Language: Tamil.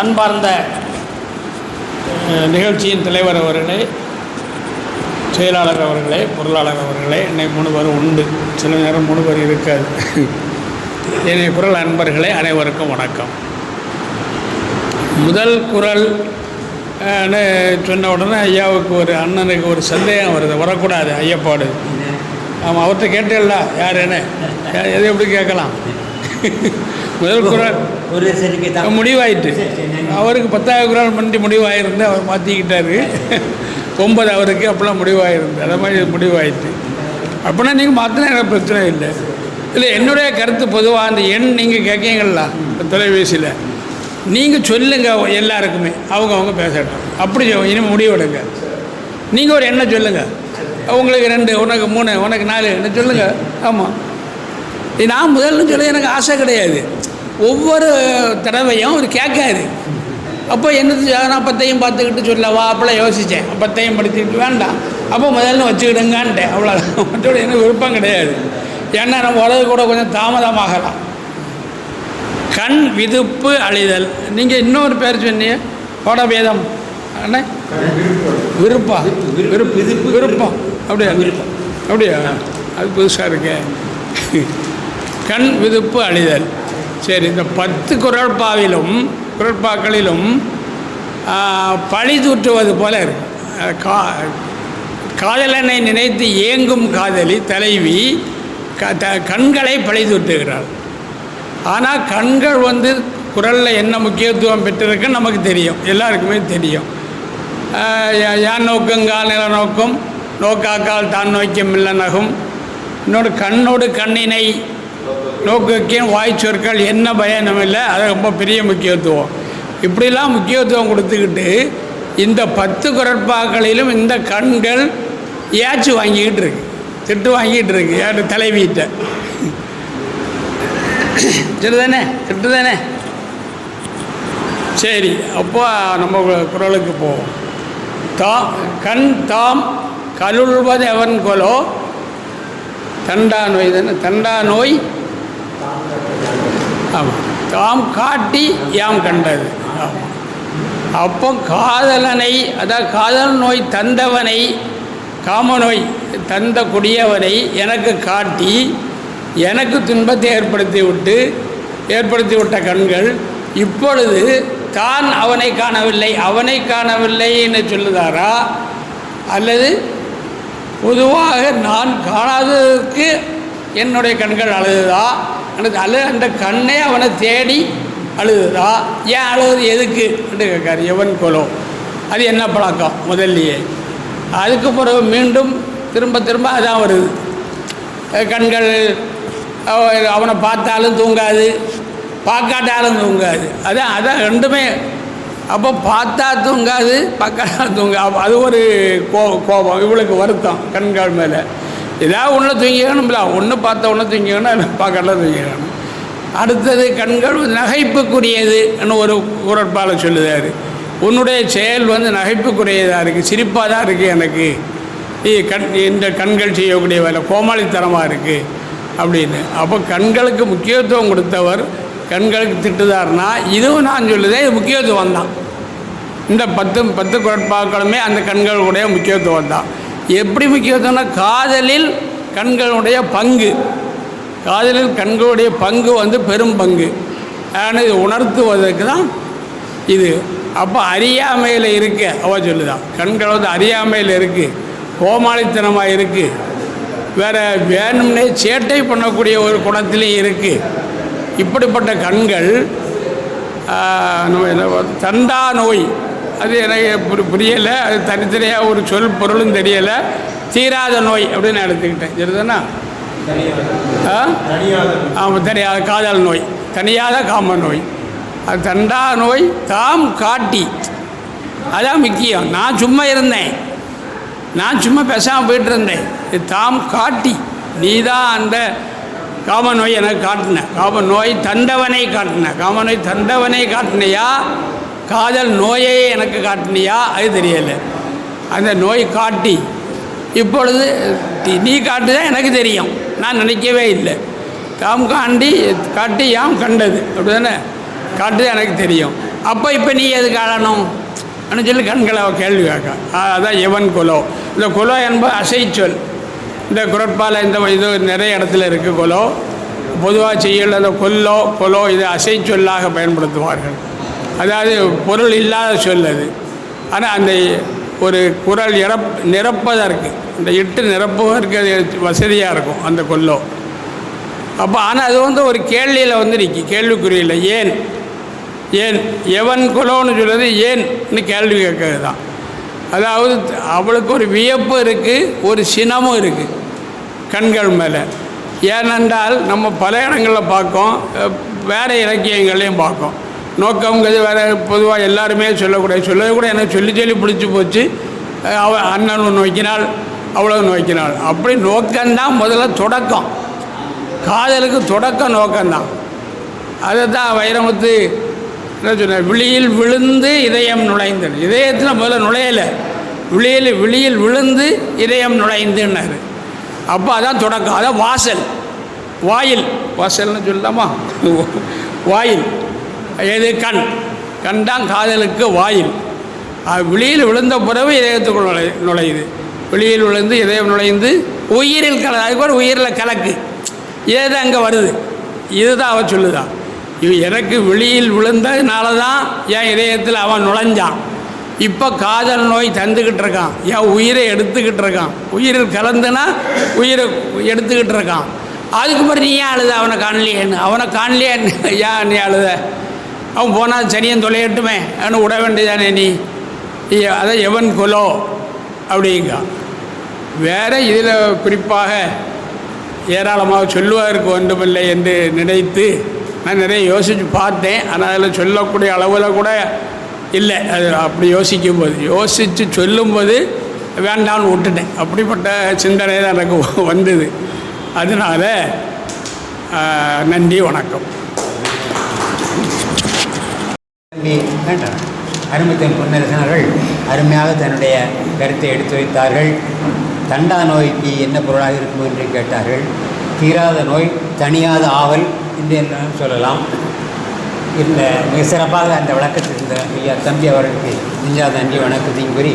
அன்பார்ந்த நிகழ்ச்சியின் தலைவர் அவர்களே செயலாளர் அவர்களே பொருளாளர் அவர்களே என்னை மூணு உண்டு. சில நேரம் மூணு பேர் இருக்காது. என்னை குரல் அன்பர்களே அனைவருக்கும் வணக்கம். முதல் குரல் சொன்ன உடனே ஐயாவுக்கு ஒரு அண்ணனுக்கு ஒரு சந்தேகம் வருது. வரக்கூடாது ஐயப்பாடு. ஆமாம் அவர்கிட்ட கேட்டேன்ல யார் என்ன? எதை எப்படி கேட்கலாம்? முதல் குரல். ஒரு முடிவாயிட்டு. அவருக்கு பத்தாவது குரல் பண்ணி முடிவாயிருந்து அவர் மாற்றிக்கிட்டாரு ஒன்பது அவருக்கு அப்போல்லாம் முடிவாயிருந்து. அதை மாதிரி முடிவாயிட்டு. அப்படின்னா நீங்கள் மாற்றினா எனக்கு பிரச்சனை இல்லை. இல்லை என்னுடைய கருத்து பொதுவாக அந்த எண் நீங்கள் கேட்கீங்களா தொலைபேசியில். நீங்கள் சொல்லுங்கள் எல்லாருக்குமே. அவங்க அவங்க பேசட்டும். அப்படி சொ- இனிமே முடிவெடுங்க. நீங்கள் ஒரு எண்ணம் சொல்லுங்கள் உங்களுக்கு ரெண்டு உனக்கு மூணு உனக்கு நாலு என்ன சொல்லுங்கள் ஆமாம் நான் முதல்ல சொல்ல எனக்கு ஆசை கிடையாது. ஒவ்வொரு தடவையும் அவர் கேட்காது. அப்போ என்னது நான் பத்தையும் பார்த்துக்கிட்டு சொல்லவா அப்போலாம் யோசித்தேன் பத்தையும் படிச்சுக்கிட்டு வேண்டாம். அப்போ முதல்ல வச்சுக்கிடுங்கன்ட்டேன். அவ்வளோ மற்றோட எனக்கு விருப்பம் கிடையாது. ஏன்னா நம்ம உலக கூட கொஞ்சம் தாமதமாகலாம். கண் விதுப்பு அழிதல். நீங்கள் இன்னொரு பேர் சொன்னீங்க. பாடபேதம். அண்ணே? விருப்பா விருப்பம். விருப்பம். அப்படியா? விருப்பம். அப்படியா? அது புதுசாக இருக்கே. கண் விதுப்பு அழிதல். சரி இந்த பத்து குரல்பாவிலும் குரல்பாக்களிலும் பழி தூற்றுவது போல இருக்கு. கா காதலனை நினைத்து ஏங்கும் காதலி தலைவி க த கண்களை பழி தூற்றுகிறாள். ஆனால் கண்கள் வந்து குரலில் என்ன முக்கியத்துவம் பெற்றிருக்குன்னு நமக்கு தெரியும். எல்லாருக்குமே தெரியும். யான் நோக்குங்கால் நில நோக்கும் நோக்காக்கால் தான் நோக்கியம் இல்லை நகும். இன்னொரு கண்ணோடு கண்ணினை நோக்குக்கும் வாய் சொற்கள் என்ன பயனும் இல்லை அது ரொம்ப பெரிய முக்கியத்துவம். இப்படிலாம் முக்கியத்துவம் கொடுத்துக்கிட்டு இந்த பத்து குரட்பாக்களிலும் இந்த கண்கள் ஏச்சு வாங்கிக்கிட்டு இருக்கு. திட்டு வாங்கிட்டு இருக்கு யார் தலைவியிட்ட சரிதானே திட்டு தானே சரி அப்போ நம்ம குரலுக்கு போவோம். தாம் கண் தாம் கலுள்வது எவன் கொலோ தண்டா நோய் தானே? தண்டா நோய்? ஆமாம் தாம் காட்டி யாம் கண்டது. ஆமாம் அப்போ காதலனை அதாவது காதல் நோய் தந்தவனை காமநோய் தந்த கொடியவனை எனக்கு காட்டி எனக்கு துன்பத்தை ஏற்படுத்தி விட்டு ஏற்படுத்தி விட்ட கண்கள் இப்பொழுது தான் அவனை காணவில்லை அவனை காணவில்லைன்னு சொல்லுதாரா? அல்லது பொதுவாக நான் காணாததற்கு என்னுடைய கண்கள் அழுதுதா எனக்கு அழு அந்த கண்ணே அவனை தேடி அழுதுதா ஏன் அழுகுது? எதுக்கு? என்று கேட்காரு எவன் கொலோ? அது என்ன பழக்கம்? முதல்லையே. அதுக்கு பிறகு மீண்டும் திரும்ப திரும்ப அதான் வருது. கண்கள் அவனை பார்த்தாலும் தூங்காது. பார்க்காட்டாலும் தூங்காது. அதான் அதான் ரெண்டுமே அப்போ பார்த்தா தூங்காது பக்கத்தா தூங்கா. அது ஒரு கோ கோபம். இவளுக்கு வருத்தம் கண்கள் மேலே. ஏதாவது ஒன்று தூங்கிக்கணும்ல ஒன்று பார்த்த ஒன்று தூங்கிக்கணும் இல்லை பார்க்கல தூங்கிக்கணும் அடுத்தது கண்கள் நகைப்புக்குரியதுன்னு ஒரு குரட்பால் சொல்லுதார். உன்னுடைய செயல் வந்து நகைப்புக்குரியதாக இருக்குது சிரிப்பாக தான் இருக்குது எனக்கு. கண் இந்த கண்கள் செய்யக்கூடிய வேலை கோமாளித்தனமாக இருக்குது அப்படின்னு. அப்போ கண்களுக்கு முக்கியத்துவம் கொடுத்தவர் கண்களுக்கு திட்டுதாருன்னா இதுவும் நான் சொல்லுதேன் இது முக்கியத்துவம் தான். இந்த பத்து பத்து குரட்பாக்களுமே அந்த கண்களுடைய முக்கியத்துவம் தான். எப்படி முக்கியத்துவம்னா காதலில் கண்களுடைய பங்கு. காதலில் கண்களுடைய பங்கு வந்து பெரும் பங்கு. ஆனால் இது உணர்த்துவதற்கு தான் இது. அப்போ அறியாமையில் இருக்க. அவ சொல்லுதான் கண்கள் வந்து அறியாமையில் இருக்குது கோமாளித்தனமாக இருக்குது வேறு வேணும்னே சேட்டை பண்ணக்கூடிய ஒரு குணத்திலையும் இருக்குது இப்படிப்பட்ட கண்கள் நம்ம என்ன தண்டா நோய். அது எனக்கு புரியலை. அது தனித்தனியாக ஒரு சொல் பொருளும் தெரியலை. தீராத நோய் அப்படின்னு எடுத்துக்கிட்டேன். சரிதானா? ஆமாம் தெரியாத காதல் நோய். தனியாத காம நோய். அது தண்டா நோய் தாம் காட்டி. அதான் முக்கியம். நான் சும்மா இருந்தேன். நான் சும்மா பேசாமல் போயிட்டு இருந்தேன் இது தாம் காட்டி. நீ தான் அந்த காம நோய் எனக்கு காட்டின. காம நோய் தண்டவனை காட்டின. காம நோய் தண்டவனை காட்டினையா? காதல் நோயை எனக்கு காட்டினியா? அது தெரியலை. அந்த நோய் காட்டி இப்பொழுது நீ காட்டுதான் எனக்கு தெரியும். நான் நினைக்கவே இல்லை. தாம் காண்டி காட்டி யாம் கண்டது. அப்படி தானே காட்டு எனக்கு தெரியும். அப்போ இப்போ நீ எது காணணும்? அப்படின்னு சொல்லி கண்களை அவ கேள்வி கேட்க. அதான் எவன் குலோ? இந்த குலோ என்பது அசைச்சொல் இந்த குரட்பால இந்த இது நிறைய இடத்துல இருக்குது குலோ. பொதுவாக செய்யல அந்த கொல்லோ கொலோ இது அசைச்சொல்லாக பயன்படுத்துவார்கள். அதாவது பொருள் இல்லாத சொல் அது. ஆனால் அந்த ஒரு குரல் நிரப் நிரப்பதற்கு இந்த இட்டு நிரப்புவதற்கு அது வசதியாக இருக்கும் அந்த கொல்லோ. அப்போ ஆனால் அது வந்து ஒரு கேள்வியில் வந்து நிற்கி கேள்விக்குறியில். ஏன்? ஏன்? எவன் குலோன்னு சொல்கிறது ஏன்னு கேள்வி கேட்கறது தான் அதாவது அவளுக்கு ஒரு வியப்பு இருக்குது ஒரு சினமும் இருக்குது கண்கள் மேலே. ஏனென்றால் நம்ம பல இடங்களில் பார்க்கோம் வேறு இலக்கியங்களையும் பார்க்கோம். நோக்கங்கிறது வேறு பொதுவாக எல்லாருமே சொல்லக்கூடாது. சொல்லவே கூட எனக்கு சொல்லி சொல்லி பிடிச்சி போச்சு. அவ அண்ணன் நோக்கினாள் அவ்வளோ நோக்கினாள் அப்படி நோக்கம்தான் முதல்ல தொடக்கம். காதலுக்கு தொடக்கம் நோக்கம்தான். அதை தான் வைரமுத்து என்ன சொன்ன விழியில் விழுந்து இதயம் நுழைந்தது. இதயத்தில் முதல்ல நுழையலை. விழியில் விழியில் விழுந்து இதயம் நுழைந்துன்னாரு. அப்போ அதான் தொடக்கம். அதான் வாசல். வாயில். வாசல்னு சொல்லலாமா? வாயில். எது கண்? கண் தான் காதலுக்கு வாயில். வெளியில் விழுந்த பிறகு இதயத்துக்குள் நுழை நுழையுது. வெளியில் விழுந்து இதயம் நுழைந்து உயிரில் கல அதுக்கு உயிரில் கலக்கு. இதே தான் அங்கே வருது? இதுதான் அவன் சொல்லுதான். இது எனக்கு வெளியில் விழுந்ததுனால தான் என் இதயத்தில் அவன் நுழைஞ்சான். இப்போ காதல் நோய் தந்துக்கிட்டு இருக்கான். என் உயிரை எடுத்துக்கிட்டு இருக்கான். உயிரில் கலந்துனா உயிரை எடுத்துக்கிட்டு இருக்கான். அதுக்கு பிறகு நீ ஏன் அழுத? அவனை காணலையேன்னு. அவனை காணலையேன்னு ஏன் நீ அழுத? அவன் போனால் சனியன் தொலையட்டுமே அவனு விட வேண்டியதானே நீ? அதை எவன் கொலோ? அப்படிங்க. வேறு இதில் குறிப்பாக ஏராளமாக சொல்லுவதற்கு ஒன்றுமில்லை என்று நினைத்து நான் நிறைய யோசித்து பார்த்தேன். ஆனால் அதில் சொல்லக்கூடிய அளவில் கூட இல்லை. அது அப்படி யோசிக்கும் போது யோசித்து சொல்லும்போது வேண்டாம்னு விட்டுட்டேன். அப்படிப்பட்ட சிந்தனை தான் எனக்கு வந்தது. அதனால் நன்றி வணக்கம். தம்பி வேண்டாம். அருமைத்தன் பொன்னரசன் அவர்கள் அருமையாக தன்னுடைய கருத்தை எடுத்து வைத்தார்கள். தண்டா நோய்க்கு என்ன பொருளாக இருக்கும் என்று கேட்டார்கள். தீராத நோய் தணியாத ஆவல் என்று எல்லாம் சொல்லலாம். இந்த மிக சிறப்பாக அந்த விளக்கத்தில் இருந்த ஐயா தம்பி அவர்களுக்கு நெஞ்சாத நன்றி வணக்கத்தையும் கூறி